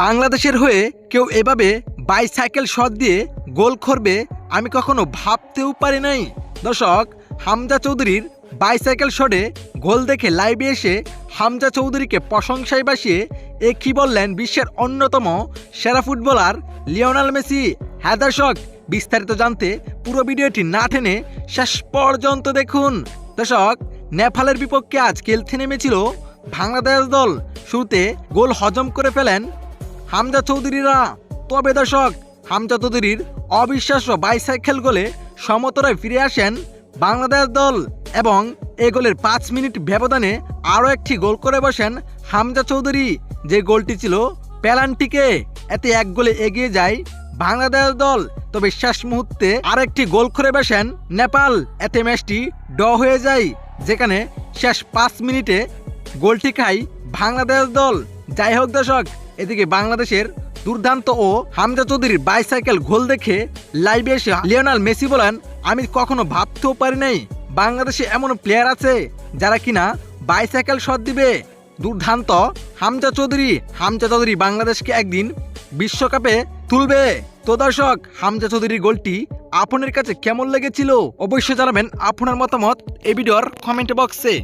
বাংলাদেশের হয়ে কেউ এভাবে বাইসাইকেল শট দিয়ে গোল করবে, আমি কখনো ভাবতেও পারি নাই। দর্শক, হামজা চৌধুরীর বাইসাইকেল শটে গোল দেখে লাইভে এসে হামজা চৌধুরীকে প্রশংসায় বাসিয়ে এ কি বললেন বিশ্বের অন্যতম সেরা ফুটবলার লিওনাল মেসি? হ্যাঁ দর্শক, বিস্তারিত জানতে পুরো ভিডিওটি না টেনে শেষ পর্যন্ত দেখুন। দর্শক, নেপালের বিপক্ষে আজ খেলতে নেমেছিল বাংলাদেশ দল। শুরুতে গোল হজম করে ফেলেন হামজা চৌধুরীরা। তবে দর্শক, হামজা চৌধুরীর অবিশ্বাস্য বাইসাইকেল গোলে সমতরায় ফিরে আসেন বাংলাদেশ দল এবং এ গোলের পাঁচ মিনিট ব্যবধানে আরও একটি গোল করে বসেন হামজা চৌধুরী। যে গোলটি ছিল পেলান্টিকে এতে এক গোলে এগিয়ে যায় বাংলাদেশ দল। তবে শেষ মুহূর্তে আরেকটি গোল করে বসেন নেপাল, এতে ম্যাচটি ড হয়ে যায়, যেখানে শেষ পাঁচ মিনিটে গোলটি খায় বাংলাদেশ দল। যাই হোক দর্শক এদিকে বাংলাদেশের দুর্দান্ত ও হামজা চৌধুরীর বাইসাইকেল গোল দেখে লাইভে এসে লিওনাল মেসি বলেন, আমি কখনো ভাবতেও পারি নাই, বাংলাদেশে এমন প্লেয়ার আছে যারা কিনা বাইসাইকেল শট দিবে। দুর্দান্ত হামজা চৌধুরী হামজা চৌধুরী বাংলাদেশকে একদিন বিশ্বকাপে তুলবে। তো দর্শক, হামজা চৌধুরীর গোলটি আপনার কাছে কেমন লেগেছিল? অবশ্যই জানাবেন আপনার মতামত এই ভিডিওর কমেন্ট বক্সে।